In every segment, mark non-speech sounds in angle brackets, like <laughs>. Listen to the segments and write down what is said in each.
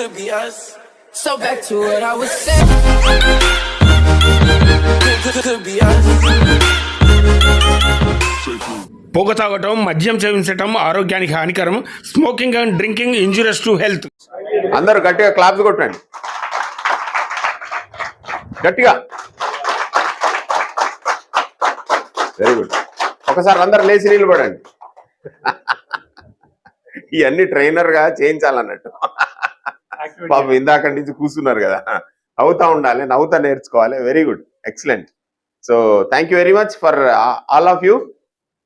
could be us. So back to what I was saying. Could, could, could be us. పొగ తాగటం మద్యం సేవించటం ఆరోగ్యానికి హానికరం smoking and drinking injurious to health అందరూ గట్టిగా క్లాప్స్ కొట్టండి గట్టిగా వెరీ గుడ్ ఒకసారి అందరు లేచి నిలబడండి <laughs> ఇవన్నీ ట్రైనర్గా చేయించాలన్నట్టు పాపం ఇందాక నుంచి కూర్చున్నారు కదా. అవుతా ఉండాలి నవ్వుతా నేర్చుకోవాలి. Very good excellent so thank you very much for all of you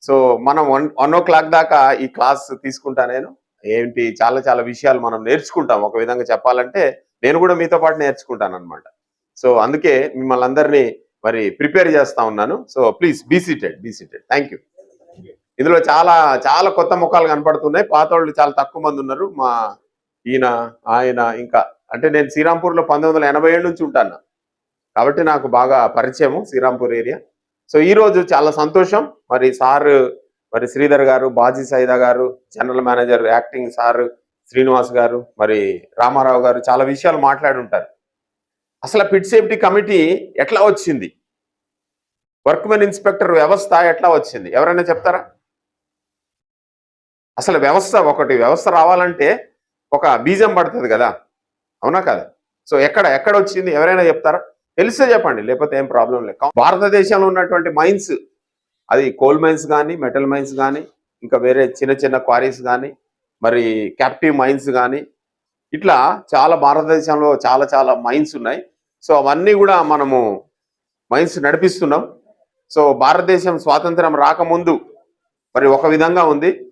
so మనం వన్ వన్ ఓ క్లాక్ దాకా ఈ క్లాస్ తీసుకుంటా నేను. ఏంటి చాలా చాలా విషయాలు మనం నేర్చుకుంటాం. ఒక విధంగా చెప్పాలంటే నేను కూడా మీతో పాటు నేర్చుకుంటాను అనమాట సో అందుకే మిమ్మల్ని అందరినీ మరి ప్రిపేర్ చేస్తా ఉన్నాను. So please be seated be seated thank you ఇందులో చాలా చాలా కొత్త ముఖాలు కనపడుతున్నాయి. పాత వాళ్ళు చాలా తక్కువ మంది ఉన్నారు. మా ఈయన ఆయన ఇంకా అంటే నేను శ్రీరాంపూర్లో పంతొమ్మిది వందల ఎనభై ఏడు నుంచి ఉంటాను కాబట్టి నాకు బాగా పరిచయము శ్రీరాంపూర్ ఏరియా. సో ఈ రోజు చాలా సంతోషం. మరి సార్ మరి శ్రీధర్ గారు బాజీ సైదా గారు general manager acting sir Srinivas గారు మరి రామారావు గారు చాలా విషయాలు మాట్లాడి ఉంటారు. అసలు పిట్ సేఫ్టీ కమిటీ ఎట్లా వచ్చింది? వర్క్మెన్ ఇన్స్పెక్టర్ వ్యవస్థ ఎట్లా వచ్చింది? ఎవరైనా చెప్తారా? అసలు వ్యవస్థ ఒకటి వ్యవస్థ రావాలంటే ఒక బీజం పడుతుంది కదా? అవునా కదా? సో ఎక్కడ ఎక్కడ వచ్చింది? ఎవరైనా చెప్తారా? తెలిస్తే చెప్పండి లేకపోతే ఏం ప్రాబ్లం లేదు. భారతదేశంలో ఉన్నటువంటి మైన్స్ అది కోల్ మైన్స్ కానీ మెటల్ మైన్స్ కానీ ఇంకా వేరే చిన్న చిన్న క్వారీస్ కానీ మరి క్యాప్టివ్ మైన్స్ కానీ ఇట్లా చాలా భారతదేశంలో చాలా చాలా మైన్స్ ఉన్నాయి. సో అవన్నీ కూడా మనము మైన్స్ నడిపిస్తున్నాం. సో భారతదేశం స్వాతంత్రం రాకముందు మరి ఒక విధంగా ఉంది.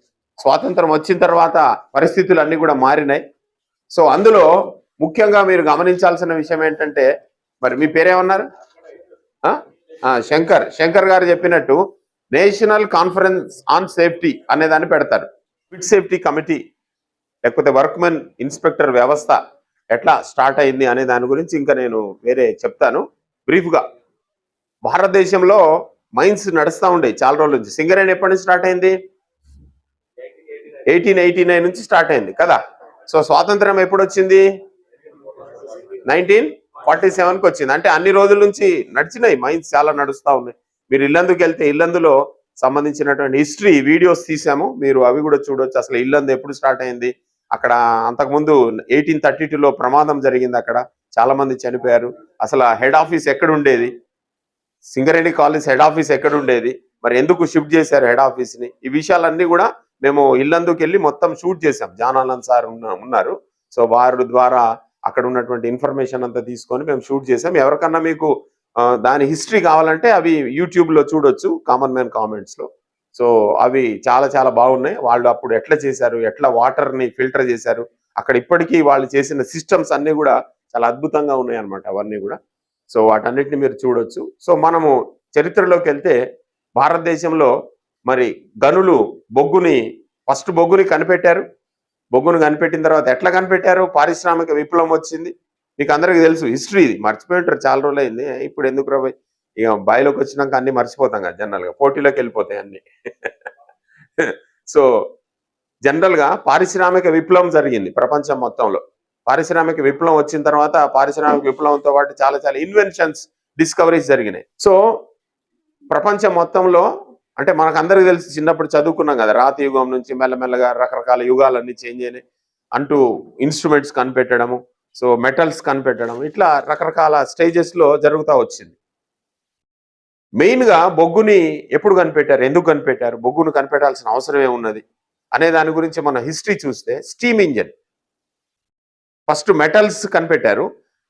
స్వాతంత్రం వచ్చిన తర్వాత పరిస్థితులు అన్నీ కూడా మారినాయి. సో అందులో ముఖ్యంగా మీరు గమనించాల్సిన విషయం ఏంటంటే మరి మీ పేరేమన్నారు? ఆ? ఆ, శంకర్. శంకర్ గారు చెప్పినట్టు నేషనల్ కాన్ఫరెన్స్ ఆన్ సేఫ్టీ అనే దాన్ని పెడతారు. ఫిట్ సేఫ్టీ కమిటీ లేకపోతే వర్క్మెన్ ఇన్స్పెక్టర్ వ్యవస్థ ఎట్లా స్టార్ట్ అయింది అనే దాని గురించి ఇంకా నేను వేరే చెప్తాను. బ్రీఫ్గా భారతదేశంలో మైన్స్ నడుస్తూ ఉండే చాలా రోజుల నుంచి. సింగరేణి ఎప్పటి నుంచి స్టార్ట్ అయింది? ఎయిటీన్ ఎయిటీ నైన్ నుంచి స్టార్ట్ అయింది కదా? సో స్వాతంత్రం ఎప్పుడు వచ్చింది నైన్టీన్ ఫార్టీ సెవెన్కి వచ్చింది. అంటే అన్ని రోజుల నుంచి నడిచినాయి మైన్స్ చాలా నడుస్తూ ఉన్నాయి. మీరు ఇల్లందుకు వెళ్తే ఇల్లందులో సంబంధించినటువంటి హిస్టరీ వీడియోస్ తీసాము. మీరు అవి కూడా చూడొచ్చు. అసలు ఇల్లందు ఎప్పుడు స్టార్ట్ అయింది? అక్కడ అంతకుముందు ఎయిటీన్ థర్టీ టూలో ప్రమాదం జరిగింది అక్కడ. చాలా మంది చనిపోయారు. అసలు హెడ్ ఆఫీస్ ఎక్కడ ఉండేది సింగరేణి కాలేజ్ హెడ్ ఆఫీస్ ఎక్కడ ఉండేది మరి ఎందుకు షిఫ్ట్ చేశారు హెడ్ ఆఫీస్ని ఈ విషయాలన్నీ కూడా మేము ఇల్లందుకు వెళ్ళి మొత్తం షూట్ చేసాం జానానంద్ సార్ ఉన్న- ఉన్నారు. సో వారి ద్వారా అక్కడ ఉన్నటువంటి ఇన్ఫర్మేషన్ అంతా తీసుకొని మేము షూట్ చేసాం ఎవరికన్నా మీకు దాని హిస్టరీ కావాలంటే అవి యూట్యూబ్లో చూడొచ్చు కామన్ మ్యాన్ కామెంట్స్లో సో అవి చాలా చాలా బాగున్నాయి. వాళ్ళు అప్పుడు ఎట్లా చేశారు ఎట్లా వాటర్ని ఫిల్టర్ చేశారు అక్కడ ఇప్పటికీ వాళ్ళు చేసిన సిస్టమ్స్ అన్ని కూడా చాలా అద్భుతంగా ఉన్నాయి అన్నమాట అవన్నీ కూడా. సో వాటన్నిటిని మీరు చూడొచ్చు. సో మనము చరిత్రలోకి వెళ్తే భారతదేశంలో మరి గనులు బొగ్గుని ఫస్ట్ బొగ్గుని కనిపెట్టారు. బొగ్గును కనిపెట్టిన తర్వాత ఎట్లా కనిపెట్టారు? పారిశ్రామిక విప్లవం వచ్చింది. మీకు అందరికీ తెలుసు హిస్టరీ ఇది. మర్చిపోయింటారు చాలా రోజులు అయింది ఇప్పుడు ఎందుకు రాబోయ్ ఇక బాయిలోకి వచ్చినాక అన్ని మర్చిపోతాం కదా జనరల్గా పోటీలోకి వెళ్ళిపోతాయి అన్ని. <laughs> సో జనరల్గా పారిశ్రామిక విప్లవం జరిగింది ప్రపంచం మొత్తంలో. పారిశ్రామిక విప్లవం వచ్చిన తర్వాత పారిశ్రామిక విప్లవంతో పాటు చాలా చాలా ఇన్వెన్షన్స్ డిస్కవరీస్ జరిగినాయి. సో ప్రపంచం మొత్తంలో అంటే మనకు అందరికీ తెలిసి చిన్నప్పుడు చదువుకున్నాం కదా రాతి యుగం నుంచి మెల్లమెల్లగా రకరకాల యుగాలన్నీ చేంజ్ అయినాయి అంటూ ఇన్స్ట్రుమెంట్స్ కనిపెట్టడము సో మెటల్స్ కనిపెట్టడం ఇట్లా రకరకాల స్టేజెస్లో జరుగుతూ వచ్చింది. మెయిన్గా బొగ్గుని ఎప్పుడు కనిపెట్టారు ఎందుకు కనిపెట్టారు బొగ్గును కనిపెట్టాల్సిన అవసరం ఏమున్నది అనే దాని గురించి మన హిస్టరీ చూస్తే స్టీమ్ ఇంజన్ ఫస్ట్ మెటల్స్ కనిపెట్టారు.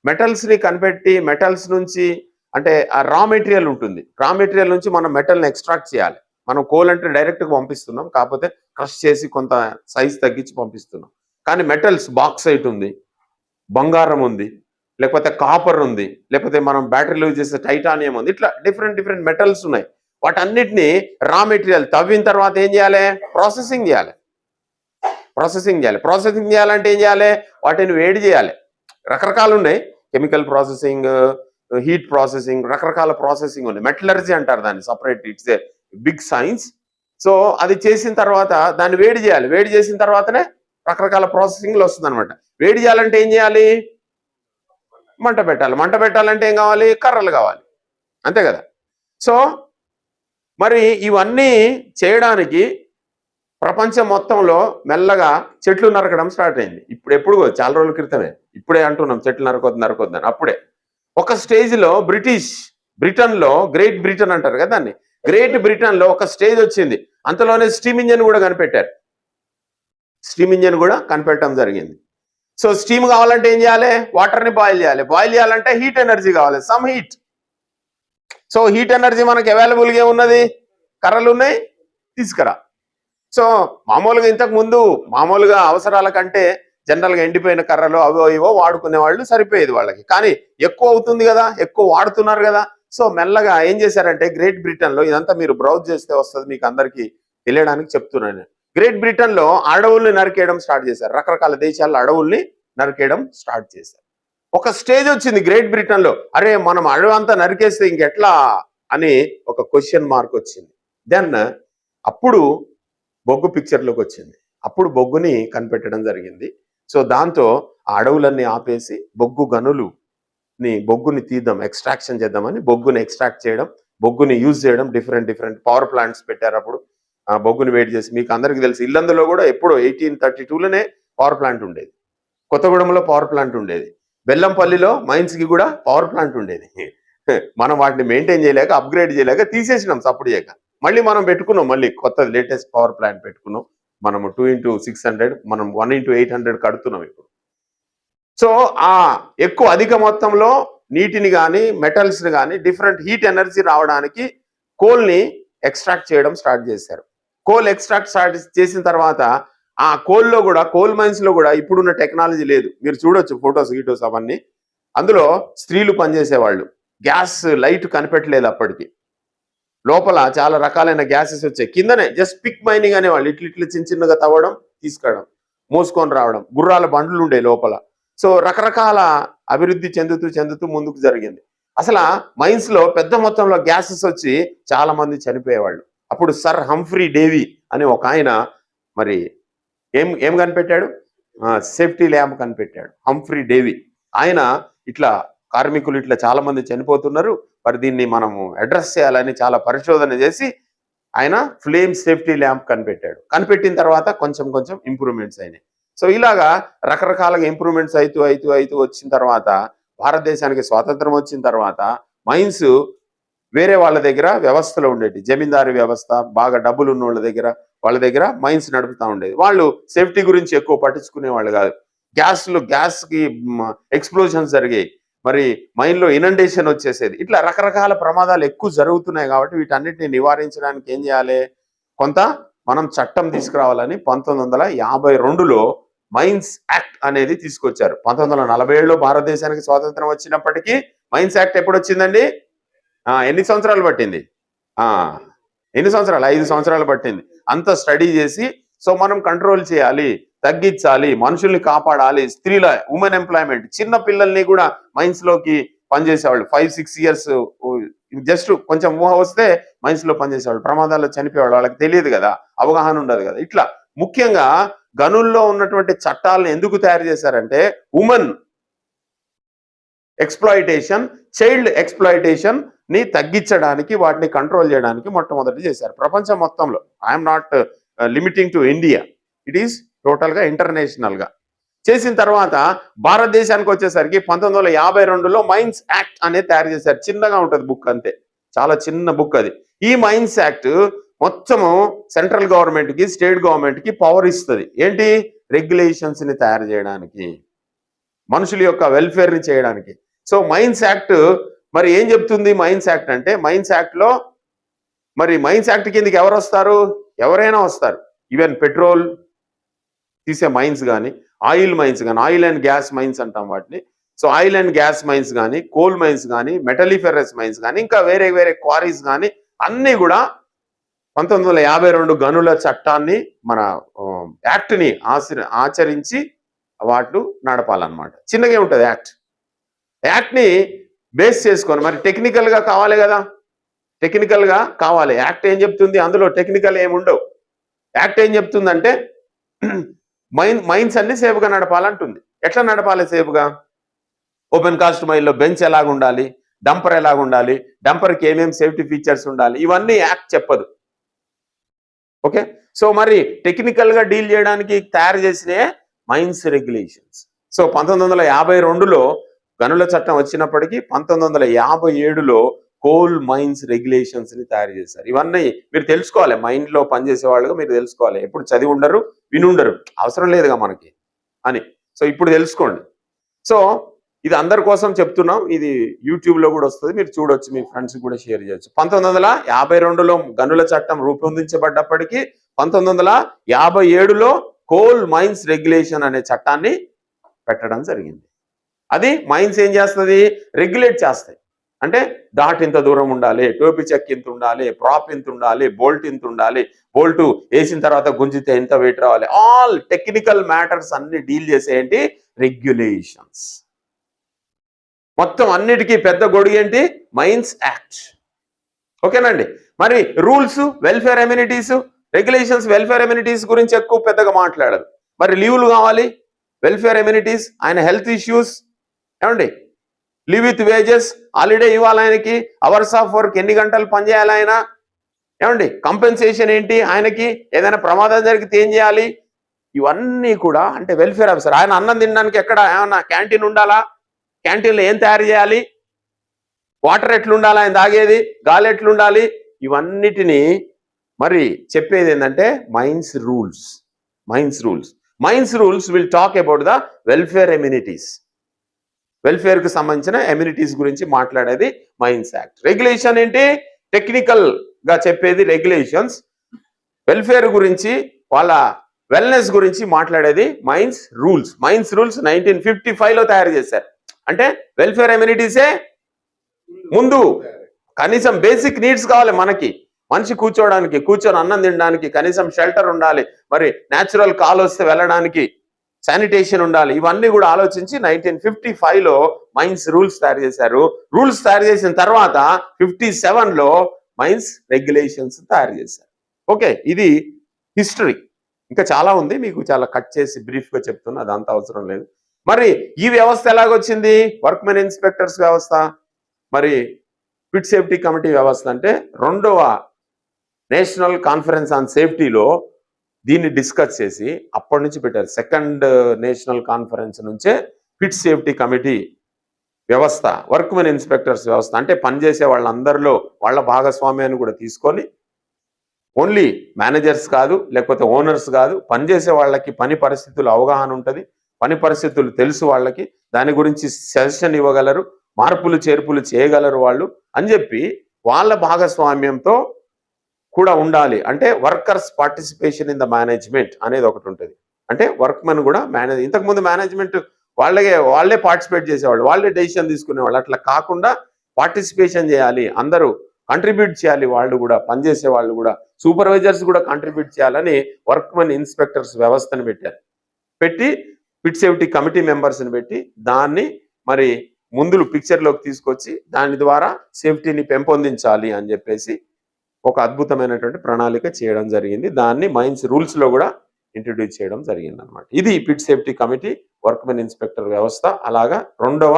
మెటల్స్ని కనిపెట్టి మెటల్స్ నుంచి అంటే ఆ రా మెటీరియల్ ఉంటుంది. రా మెటీరియల్ నుంచి మనం మెటల్ని ఎక్స్ట్రాక్ట్ చేయాలి. మనం కోల్ అంటే డైరెక్ట్గా పంపిస్తున్నాం. కాకపోతే క్రష్ చేసి కొంత సైజ్ తగ్గించి పంపిస్తున్నాం. కానీ మెటల్స్ బాక్సైట్ ఉంది. బంగారం ఉంది. లేకపోతే కాపర్ ఉంది. లేకపోతే మనం బ్యాటరీలు యూజ్ చేసే టైటానియం ఉంది. ఇట్లా డిఫరెంట్ డిఫరెంట్ మెటల్స్ ఉన్నాయి. వాటన్నిటిని రా మెటీరియల్ తవ్విన తర్వాత ఏం చేయాలి? ప్రాసెసింగ్ చేయాలి. ప్రాసెసింగ్ చేయాలి. ప్రాసెసింగ్ చేయాలంటే ఏం చేయాలి? వాటిని వేడి చేయాలి. రకరకాలు ఉన్నాయి. కెమికల్ ప్రాసెసింగ్ హీట్ ప్రాసెసింగ్ రకరకాల ప్రాసెసింగ్ ఉంది. మెటలర్జీ అంటారు దాన్ని separate it's a big science so అది చేసిన తర్వాత దాన్ని వేడి చేయాలి. వేడి చేసిన తర్వాతనే రకరకాల ప్రాసెసింగ్లు వస్తుంది అనమాట వేడి చేయాలంటే ఏం చేయాలి? మంట పెట్టాలి. మంట పెట్టాలంటే ఏం కావాలి? కర్రలు కావాలి. అంతే కదా? సో మరి ఇవన్నీ చేయడానికి ప్రపంచం మొత్తంలో మెల్లగా చెట్లు నరకడం స్టార్ట్ అయింది. ఇప్పుడు ఎప్పుడు చాలా రోజుల క్రితమే. ఇప్పుడే అంటున్నాం చెట్లు నరకొద్దు నరకొద్దని అని. అప్పుడే. ఒక స్టేజ్లో బ్రిటిష్ బ్రిటన్లో గ్రేట్ బ్రిటన్ అంటారు కదా దాన్ని? గ్రేట్ బ్రిటన్లో ఒక స్టేజ్ వచ్చింది. అంతలోనే స్టీమ్ ఇంజన్ కూడా కనిపెట్టారు. స్టీమ్ ఇంజన్ కూడా కనిపెట్టడం జరిగింది. సో స్టీమ్ కావాలంటే ఏం చేయాలి? వాటర్ని బాయిల్ చేయాలి. బాయిల్ చేయాలంటే హీట్ ఎనర్జీ కావాలి. Some heat. So heat energy మనకి అవైలబుల్గా ఉన్నది కర్రలు ఉన్నాయి? తీసుకురా. సో మామూలుగా ఇంతకు ముందు మామూలుగా అవసరాల కంటే జనరల్గా ఎండిపోయిన కర్రలు అవో ఇవో వాడుకునే వాళ్ళు సరిపోయేది వాళ్ళకి. కానీ ఎక్కువ అవుతుంది కదా ఎక్కువ వాడుతున్నారు కదా. సో మెల్లగా ఏం చేశారంటే గ్రేట్ బ్రిటన్లో ఇదంతా మీరు బ్రౌజ్ చేస్తే వస్తుంది మీకు అందరికీ తెలియడానికి చెప్తున్నాను గ్రేట్ బ్రిటన్లో అడవుల్ని నరికేయడం స్టార్ట్ చేశారు. రకరకాల దేశాల్లో అడవుల్ని నరికేయడం స్టార్ట్ చేశారు. ఒక స్టేజ్ వచ్చింది గ్రేట్ బ్రిటన్లో. అరే మనం అడవి అంతా నరికేస్తే ఇంకెట్లా అని ఒక క్వశ్చన్ మార్క్ వచ్చింది. దెన్ అప్పుడు బొగ్గు పిక్చర్లోకి వచ్చింది. అప్పుడు బొగ్గుని కనిపెట్టడం జరిగింది. సో దాంతో ఆ అడవులన్నీ ఆపేసి బొగ్గు గనులు ని బొగ్గుని తీద్దాం ఎక్స్ట్రాక్షన్ చేద్దామని బొగ్గుని ఎక్స్ట్రాక్ట్ చేయడం బొగ్గుని యూజ్ చేయడం డిఫరెంట్ డిఫరెంట్ పవర్ ప్లాంట్స్ పెట్టారు అప్పుడు. ఆ బొగ్గుని వేడి చేసి మీకు అందరికీ తెలుసు ఇల్లందులో కూడా ఎప్పుడో ఎయిటీన్ థర్టీ టూలోనే పవర్ ప్లాంట్ ఉండేది. కొత్తగూడెంలో పవర్ ప్లాంట్ ఉండేది. బెల్లంపల్లిలో మైన్స్కి కూడా పవర్ ప్లాంట్ ఉండేది. <laughs> మనం వాటిని మెయింటైన్ చేయలేక అప్గ్రేడ్ చేయలేక తీసేసినాం సప్పుడు చేయక. మళ్ళీ మనం పెట్టుకున్నాం మళ్ళీ కొత్త లేటెస్ట్ పవర్ ప్లాంట్ పెట్టుకున్నాం. మనము టూ ఇంటూ సిక్స్ హండ్రెడ్ మనం వన్ ఇంటూ ఎయిట్ హండ్రెడ్ కడుతున్నాం ఇప్పుడు. సో ఆ ఎక్కువ అధిక మొత్తంలో నీటిని కానీ మెటల్స్ని కానీ డిఫరెంట్ హీట్ ఎనర్జీ రావడానికి కోల్ని ఎక్స్ట్రాక్ట్ చేయడం స్టార్ట్ చేశారు. కోల్ ఎక్స్ట్రాక్ట్ స్టార్ట్ చేసిన తర్వాత ఆ కోల్లో కూడా కోల్ మైన్స్లో కూడా ఇప్పుడున్న టెక్నాలజీ లేదు. మీరు చూడొచ్చు ఫొటోస్ గీటోస్ అవన్నీ. అందులో స్త్రీలు పనిచేసేవాళ్ళు. గ్యాస్ లైట్ కనిపెట్టలేదు అప్పటికి. లోపల చాలా రకాలైన గ్యాసెస్ వచ్చాయి. కిందనే జస్ట్ పిక్ మైనింగ్ అనేవాళ్ళు. ఇట్లు ఇట్లు చిన్న చిన్నగా తవ్వడం తీసుకోవడం మోసుకొని రావడం. గుర్రాల బండ్లు ఉండే లోపల. సో రకరకాల అభివృద్ధి చెందుతూ చెందుతూ ముందుకు జరిగింది. అసలు మైన్స్లో పెద్ద మొత్తంలో గ్యాసెస్ వచ్చి చాలా మంది చనిపోయేవాళ్ళు. అప్పుడు సర్ హంఫ్రీ డేవి అనే ఒక ఆయన మరి ఏం ఏం కనిపెట్టాడు? సేఫ్టీ ల్యాంప్ కనిపెట్టాడు. Humphry Davy. ఆయన ఇట్లా కార్మికులు ఇట్లా చాలా మంది చనిపోతున్నారు. మరి దీన్ని మనము అడ్రస్ చేయాలని చాలా పరిశోధన చేసి ఆయన ఫ్లేమ్ సేఫ్టీ ల్యాంప్ కనిపెట్టాడు. కనిపెట్టిన తర్వాత కొంచెం కొంచెం ఇంప్రూవ్మెంట్స్ అయినాయి. సో ఇలాగా రకరకాలుగా ఇంప్రూవ్మెంట్స్ అవుతూ అవుతూ అవుతూ వచ్చిన తర్వాత భారతదేశానికి స్వాతంత్రం వచ్చిన తర్వాత మైన్స్ వేరే వాళ్ళ దగ్గర వ్యవస్థలో ఉండేది జమీందారీ వ్యవస్థ బాగా డబ్బులు ఉన్న వాళ్ళ దగ్గర వాళ్ళ దగ్గర మైన్స్ నడుపుతా ఉండేది. వాళ్ళు సేఫ్టీ గురించి ఎక్కువ పట్టించుకునే వాళ్ళు కాదు గ్యాస్లు గ్యాస్కి ఎక్స్ప్లోజన్స్ జరిగాయి. మరి మైన్లో ఇనండేషన్ వచ్చేసేది. ఇట్లా రకరకాల ప్రమాదాలు ఎక్కువ జరుగుతున్నాయి కాబట్టి వీటన్నిటిని నివారించడానికి ఏం చేయాలి? కొంత మనం చట్టం తీసుకురావాలని పంతొమ్మిది వందల యాభై రెండులో మైన్స్ యాక్ట్ అనేది తీసుకొచ్చారు. పంతొమ్మిది వందల నలభై ఏడులో భారతదేశానికి స్వాతంత్రం వచ్చినప్పటికీ మైన్స్ యాక్ట్ ఎప్పుడు వచ్చిందండి? ఎన్ని సంవత్సరాలు పట్టింది? ఆ ఎన్ని సంవత్సరాలు? ఐదు సంవత్సరాలు పట్టింది. అంత స్టడీ చేసి సో మనం కంట్రోల్ చేయాలి. తగ్గించాలి మనుషుల్ని కాపాడాలి. స్త్రీల ఉమెన్ ఎంప్లాయ్మెంట్ చిన్న పిల్లల్ని కూడా మైన్స్లోకి పనిచేసేవాళ్ళు. ఫైవ్ సిక్స్ ఇయర్స్ జస్ట్ కొంచెం ఊహ వస్తే మైన్స్లో పనిచేసేవాళ్ళు. ప్రమాదాల్లో చనిపోయేవాళ్ళు. వాళ్ళకి తెలియదు కదా. అవగాహన ఉండదు కదా. ఇట్లా ముఖ్యంగా గనుల్లో ఉన్నటువంటి చట్టాలను ఎందుకు తయారు చేశారంటే ఉమెన్ ఎక్స్ప్లాయిటేషన్ చైల్డ్ ఎక్స్ప్లాయిటేషన్ని తగ్గించడానికి వాటిని కంట్రోల్ చేయడానికి మొట్టమొదటి చేశారు. ప్రపంచం మొత్తంలో I'm not limiting to India it is టోటల్గా ఇంటర్నేషనల్గా. చేసిన తర్వాత భారతదేశానికి వచ్చేసరికి పంతొమ్మిది వందల యాభై రెండులో మైన్స్ యాక్ట్ అనేది తయారు చేశారు. చిన్నగా ఉంటుంది బుక్ అంతే. చాలా చిన్న బుక్ అది. ఈ మైన్స్ యాక్ట్ మొత్తము సెంట్రల్ గవర్నమెంట్కి స్టేట్ గవర్నమెంట్కి పవర్ ఇస్తుంది. ఏంటి? రెగ్యులేషన్స్ని తయారు చేయడానికి. మనుషుల యొక్క వెల్ఫేర్ని చేయడానికి. సో మైన్స్ యాక్ట్ మరి ఏం చెప్తుంది మైన్స్ యాక్ట్ అంటే? మైన్స్ యాక్ట్లో మరి మైన్స్ యాక్ట్ కిందకి ఎవరు వస్తారు ఎవరైనా వస్తారు. ఈవెన్ పెట్రోల్ తీసే మైన్స్ కానీ ఆయిల్ మైన్స్ కానీ ఆయిల్ అండ్ గ్యాస్ మైన్స్ అంటాం వాటిని. So oil and gas mines కానీ కోల్ మైన్స్ కానీ మెటలిఫెరస్ మైన్స్ కానీ ఇంకా వేరే వేరే క్వారీస్ కానీ అన్నీ కూడా పంతొమ్మిది వందల యాభై రెండు గనుల చట్టాన్ని మన యాక్ట్ని ఆచరి ఆచరించి వాటిని నడపాలన్నమాట. చిన్నగా ఉంటుంది యాక్ట్. యాక్ట్ని బేస్ చేసుకొని మరి టెక్నికల్గా కావాలి కదా? టెక్నికల్గా కావాలి. యాక్ట్ ఏం చెప్తుంది? అందులో టెక్నికల్ ఏమి ఉండవు యాక్ట్ ఏం చెప్తుందంటే మైన్ మైన్స్ అన్ని సేఫ్గా నడపాలంటుంది. ఎట్లా నడపాలి సేఫ్గా ఓపెన్ కాస్ట్ మైల్లో బెంచ్ ఎలాగ ఉండాలి? డంపర్ ఎలాగ ఉండాలి? డంపర్కి ఏమేమి సేఫ్టీ ఫీచర్స్ ఉండాలి? ఇవన్నీ యాక్ట్ చెప్పదు. ఓకే సో మరి టెక్నికల్గా డీల్ చేయడానికి తయారు చేసిన మైన్స్ రెగ్యులేషన్స్ సో పంతొమ్మిది వందల యాభై రెండులో గనుల చట్టం వచ్చినప్పటికీ పంతొమ్మిది వందల యాభై ఏడులో కోల్ మైన్స్ రెగ్యులేషన్స్ని తయారు చేశారు. ఇవన్నీ మీరు తెలుసుకోవాలి. మైండ్లో పనిచేసే వాళ్ళుగా మీరు తెలుసుకోవాలి. ఎప్పుడు చదివి ఉండరు వినుండరు. అవసరం లేదుగా మనకి అని. సో ఇప్పుడు తెలుసుకోండి. సో ఇది అందరి కోసం చెప్తున్నాం. ఇది యూట్యూబ్లో కూడా వస్తుంది. మీరు చూడొచ్చు మీ ఫ్రెండ్స్ కూడా షేర్ చేయొచ్చు. పంతొమ్మిది వందల యాభై రెండులో గనుల చట్టం రూపొందించబడ్డప్పటికీ పంతొమ్మిది వందల యాభై ఏడులో కోల్ మైన్స్ రెగ్యులేషన్ అనే చట్టాన్ని పెట్టడం జరిగింది. అది మైన్స్ ఏం చేస్తుంది? రెగ్యులేట్ చేస్తాయి. అంటే డాట్ ఇంత దూరం ఉండాలి టోపీ చెక్ ఇంత ఉండాలి ప్రాప్ ఇంత ఉండాలి బోల్ట్ ఇంత ఉండాలి బోల్ట్ వేసిన తర్వాత గుంజితే ఎంత వెయిట్ రావాలి? ఆల్ టెక్నికల్ మ్యాటర్స్ అన్ని డీల్ చేసేయండి రెగ్యులేషన్స్. మొత్తం అన్నిటికీ పెద్ద గొడుగు ఏంటి? Mines act. ఓకేనండి? మరి rules welfare amenities regulations welfare amenities గురించి ఎక్కువ పెద్దగా మాట్లాడదు. మరి లీవ్లు కావాలి? వెల్ఫేర్ ఎమ్యూనిటీస్ ఆయన హెల్త్ ఇష్యూస్ ఏమండి? లీవ్ విత్ వేజెస్ హాలిడే ఇవ్వాలి ఆయనకి అవర్స్ ఆఫ్ వర్క్ ఎన్ని గంటలు పనిచేయాలి ఆయన? ఏమండి కంపెన్సేషన్ ఏంటి ఆయనకి? ఏదైనా ప్రమాదం జరిగితే ఏం చేయాలి? ఇవన్నీ కూడా అంటే వెల్ఫేర్ ఆఫీసర్ ఆయన అన్నం తినడానికి ఎక్కడ ఏమన్నా క్యాంటీన్ ఉండాలా? క్యాంటీన్లో ఏం తయారు చేయాలి? వాటర్ ఎట్లుండాలి ఆయన తాగేది? గాలి ఎట్లుండాలి ఇవన్నిటిని మరి చెప్పేది ఏంటంటే mines rules mines rules mines rules will talk about the welfare amenities వెల్ఫేర్కు సంబంధించిన ఎమ్యూనిటీస్ గురించి మాట్లాడేది మైన్స్ యాక్ట్ రెగ్యులేషన్ ఏంటి? టెక్నికల్గా చెప్పేది రెగ్యులేషన్స్ వెల్ఫేర్ గురించి వాళ్ళ వెల్నెస్ గురించి మాట్లాడేది mines rules mines rules nineteen fifty లో తయారు చేశారు. అంటే వెల్ఫేర్ ఎమ్యూనిటీసే ముందు కనీసం బేసిక్ నీడ్స్ కావాలి మనకి. మనిషి కూర్చోవడానికి కూర్చొని అన్నం తినడానికి కనీసం షెల్టర్ ఉండాలి. మరి న్యాచురల్ కాల్ వస్తే వెళ్ళడానికి శానిటేషన్ ఉండాలి. ఇవన్నీ కూడా ఆలోచించి నైన్టీన్ ఫిఫ్టీ ఫైవ్లో మైన్స్ రూల్స్ తయారు చేశారు. రూల్స్ తయారు చేసిన తర్వాత ఫిఫ్టీ సెవెన్లో మైన్స్ రెగ్యులేషన్స్ తయారు చేశారు. ఓకే ఇది హిస్టరీ ఇంకా చాలా ఉంది. మీకు చాలా కట్ చేసి బ్రీఫ్గా చెప్తున్నా అదంతా అవసరం లేదు. మరి ఈ వ్యవస్థ ఎలాగొచ్చింది? వర్క్మెన్ ఇన్స్పెక్టర్స్ వ్యవస్థ. మరి ఫిట్ సేఫ్టీ కమిటీ వ్యవస్థ అంటే రెండవ నేషనల్ కాన్ఫరెన్స్ ఆన్ సేఫ్టీలో దీన్ని డిస్కస్ చేసి అప్పటి నుంచి పెట్టారు. సెకండ్ నేషనల్ కాన్ఫరెన్స్ నుంచే ఫిట్ సేఫ్టీ కమిటీ వ్యవస్థ వర్క్మెన్ ఇన్స్పెక్టర్స్ వ్యవస్థ అంటే పనిచేసే వాళ్ళందరిలో వాళ్ళ భాగస్వామ్యాన్ని కూడా తీసుకొని ఓన్లీ మేనేజర్స్ కాదు లేకపోతే ఓనర్స్ కాదు పనిచేసే వాళ్ళకి పని పరిస్థితులు అవగాహన ఉంటుంది. పని పరిస్థితులు తెలుసు వాళ్ళకి దాని గురించి సజెషన్ ఇవ్వగలరు మార్పులు చేర్పులు చేయగలరు వాళ్ళు అని చెప్పి వాళ్ళ భాగస్వామ్యంతో కూడా ఉండాలి. అంటే workers participation in the management అనేది ఒకటి ఉంటుంది. అంటే వర్క్మెన్ కూడా మేనేజ్ ఇంతకుముందు మేనేజ్మెంట్ వాళ్ళే వాళ్ళే పార్టిసిపేట్ చేసేవాళ్ళు వాళ్ళే డెసిషన్ తీసుకునేవాళ్ళు. అట్లా కాకుండా పార్టిసిపేషన్ చేయాలి. అందరూ కంట్రిబ్యూట్ చేయాలి. వాళ్ళు కూడా పనిచేసే వాళ్ళు కూడా సూపర్వైజర్స్ కూడా కంట్రిబ్యూట్ చేయాలని వర్క్మెన్ ఇన్స్పెక్టర్స్ వ్యవస్థను పెట్టారు. పెట్టి పిట్ సేఫ్టీ కమిటీ మెంబర్స్ని పెట్టి దాన్ని మరి ముందులు పిక్చర్లోకి తీసుకొచ్చి దాని ద్వారా సేఫ్టీని పెంపొందించాలి అని చెప్పేసి ఒక అద్భుతమైనటువంటి ప్రణాళిక చేయడం జరిగింది. దాన్ని మైన్స్ రూల్స్లో కూడా ఇంట్రడ్యూస్ చేయడం జరిగింది అనమాట ఇది pit safety committee workmen inspector వ్యవస్థ. అలాగా రెండవ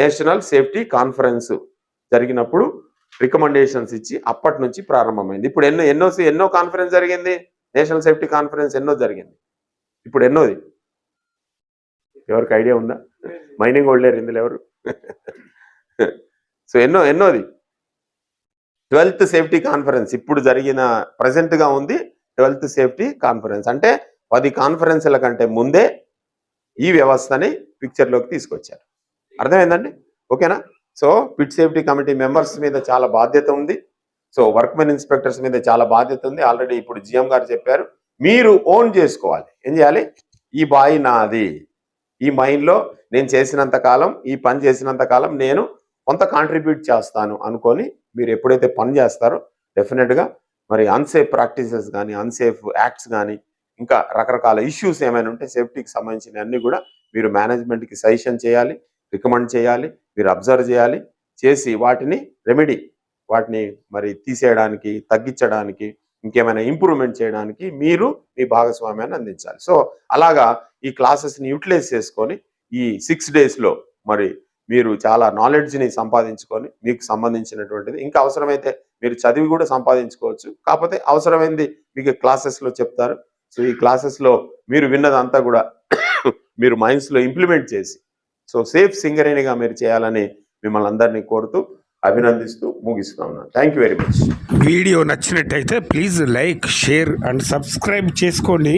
నేషనల్ సేఫ్టీ కాన్ఫరెన్స్ జరిగినప్పుడు రికమెండేషన్స్ ఇచ్చి అప్పటి నుంచి ప్రారంభమైంది. ఇప్పుడు ఎన్నో ఎన్నో ఎన్నో కాన్ఫరెన్స్ జరిగింది. నేషనల్ సేఫ్టీ కాన్ఫరెన్స్ ఎన్నో జరిగింది. ఇప్పుడు ఎన్నోది? ఎవరికి ఐడియా ఉందా? మైనింగ్ ఓల్డేరు ఇందులో ఎవరు? సో ఎన్నో ఎన్నోది? Twelfth safety conference. ఇప్పుడు జరిగిన ప్రజెంట్గా ఉంది ట్వెల్త్ సేఫ్టీ కాన్ఫరెన్స్. అంటే పది కాన్ఫరెన్స్ల కంటే ముందే ఈ వ్యవస్థని పిక్చర్లోకి తీసుకొచ్చారు. అర్థమైందండి? ఓకేనా? So pit safety committee members మీద చాలా బాధ్యత ఉంది. సో వర్క్మెన్ ఇన్స్పెక్టర్స్ మీద చాలా బాధ్యత ఉంది. ఆల్రెడీ ఇప్పుడు జిఎం గారు చెప్పారు. మీరు ఓన్ చేసుకోవాలి. ఏం చేయాలి? ఈ బాయి నాది. ఈ మైన్లో నేను చేసినంత కాలం ఈ పని చేసినంత కాలం నేను కొంత కాంట్రిబ్యూట్ చేస్తాను అనుకొని మీరు ఎప్పుడైతే పని చేస్తారో డెఫినెట్గా మరి అన్సేఫ్ ప్రాక్టీసెస్ కానీ అన్సేఫ్ యాక్ట్స్ కానీ ఇంకా రకరకాల ఇష్యూస్ ఏమైనా ఉంటే సేఫ్టీకి సంబంధించిన అన్నీ కూడా మీరు మేనేజ్మెంట్కి సజెషన్ చేయాలి రికమెండ్ చేయాలి మీరు అబ్జర్వ్ చేయాలి చేసి వాటిని రెమెడీ వాటిని మరి తీసేయడానికి తగ్గించడానికి ఇంకేమైనా ఇంప్రూవ్మెంట్ చేయడానికి మీరు మీ భాగస్వామ్యాన్ని అందించాలి. సో అలాగా ఈ క్లాసెస్ని యూటిలైజ్ చేసుకొని ఈ సిక్స్ డేస్లో మరి మీరు చాలా నాలెడ్జ్ని సంపాదించుకొని మీకు సంబంధించినటువంటిది. ఇంకా అవసరమైతే మీరు చదివి కూడా సంపాదించుకోవచ్చు. కాకపోతే అవసరమైంది మీకు క్లాసెస్లో చెప్తారు. సో ఈ క్లాసెస్లో మీరు విన్నదంతా కూడా <coughs> మీరు మైండ్స్లో ఇంప్లిమెంట్ చేసి సో సేఫ్ సింగరేణిగా మీరు చేయాలని మిమ్మల్ని అందరినీ కోరుతూ అభినందిస్తూ ముగిస్తా ఉన్నాను thank you very much video నచ్చినట్టయితే please like share and subscribe చేసుకోండి.